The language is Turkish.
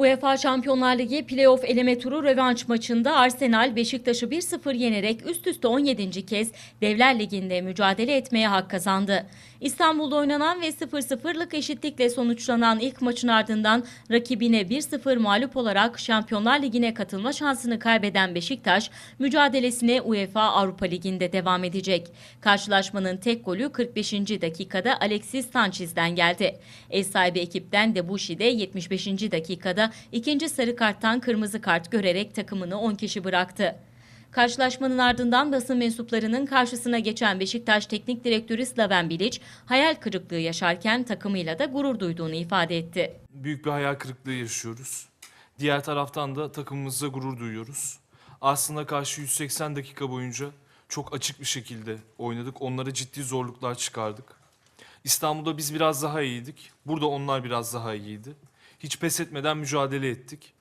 UEFA Şampiyonlar Ligi playoff eleme turu rövanş maçında Arsenal Beşiktaş'ı 1-0 yenerek üst üste 17. kez Devler Ligi'nde mücadele etmeye hak kazandı. İstanbul'da oynanan ve 0-0'lık eşitlikle sonuçlanan ilk maçın ardından rakibine 1-0 mağlup olarak Şampiyonlar Ligi'ne katılma şansını kaybeden Beşiktaş, mücadelesine UEFA Avrupa Ligi'nde devam edecek. Karşılaşmanın tek golü 45. dakikada Alexis Sanchez'den geldi. Ev sahibi ekipten Debuchy de 75. dakikada ikinci sarı karttan kırmızı kart görerek takımını 10 kişi bıraktı. Karşılaşmanın ardından basın mensuplarının karşısına geçen Beşiktaş Teknik Direktörü Slaven Bilic, hayal kırıklığı yaşarken takımıyla da gurur duyduğunu ifade etti. büyük bir hayal kırıklığı yaşıyoruz. Diğer taraftan da takımımızla gurur duyuyoruz. Aslında karşı 180 dakika boyunca çok açık bir şekilde oynadık. Onlara ciddi zorluklar çıkardık. İstanbul'da biz biraz daha iyiydik. Burada onlar biraz daha iyiydi. Hiç pes etmeden mücadele ettik.